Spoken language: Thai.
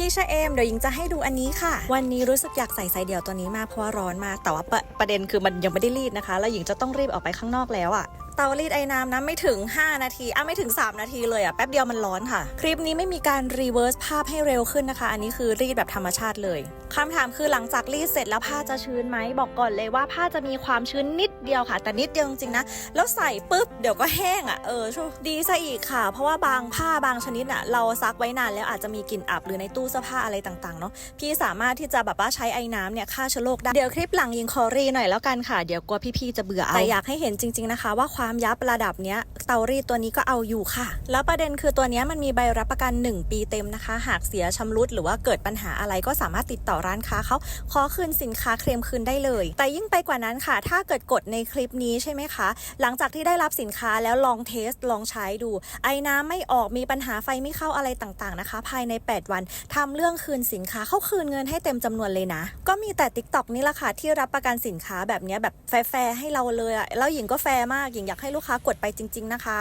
พี่ชะเอมเดี๋ยวยิงจะให้ดูอันนี้ค่ะ วันนี้รู้สึกอยากใส่ไซส์เดี่ยวตัวนี้มากเพราะว่าร้อนมาก แต่ว่าประประเด็นคือมันยังไม่ได้รีดนะคะ แล้วหญิงจะต้องรีบออกไปข้างนอกแล้วอะเตารีดไอ้น้ำนะไม่ถึง 5 นาทีอะไม่ถึง 3 นาทีเลยอะแป๊บเดียวมันร้อนค่ะ คลิปนี้ไม่มีการรีเวิร์สภาพให้เร็วขึ้นนะคะ อันนี้คือรีดแบบธรรมชาติเลยคำถามคือหลังจากรีดเสร็จแล้วผ้าจะชื้นไหมบอกก่อนเลยว่าผ้าจะมีความชื้นนิดเดียวค่ะ แต่นิดเดียวจริงๆนะ แล้วใส่ปุ๊บเดี๋ยวก็แห้งอะเออช่วดีซะอีกค่ะ เพราะว่าบางผ้าบางชนิดอะเราซักไว้นานแล้วอาจจะมีกลิ่นอับหรือในตู้เสื้อผ้าอะไรต่างๆเนาะพี่สามารถที่จะแบบว่าใช้ไอ้น้ำเนี่ยฆ่าเชื้อโรคได้เดี๋ยวคลิปหลังยิงคอรีหน่อยแล้วกันค่ะเดี๋ยวกลัวพี่ๆจะเบื่อเอาแต่อยากให้เห็นจริง ๆนะคะ ว่าความยับระดับเนี้ยเตารีดตัวนี้ก็เอาอยู่ค่ะ แล้วประเด็นคือตัวนี้มันมีใบรับประกัน 1 ปีเต็มนะคะ หากเสียชำรุดหรือว่าเกิดปัญหาอะไรก็สามารถติดต่อร้านค้าเขาขอคืนสินค้าเคลมคืนได้เลย แต่ยิ่งไปกว่านั้นค่ะ ถ้าเกิดกดในคลิปนี้ใช่ไหมคะ หลังจากที่ได้รับสินค้าแล้วลองเทสลองใช้ดู ไอ้น้ำไม่ออกมีปัญหาไฟไม่เข้าอะไรต่างๆนะคะ ภายใน 8 วันทำเรื่องคืนสินค้าเข้าคืนเงินให้เต็มจำนวนเลยนะ ก็มีแต่ Tik t o อกนี่แหละค่ะที่รับประกันสินค้าแบบเนี้ยแบบแฟร์ให้เราเลยอะแล้วหญิงก็แฟร์มากหญิงอยากให้ลูกค้ากดไปจริง ๆนะคะ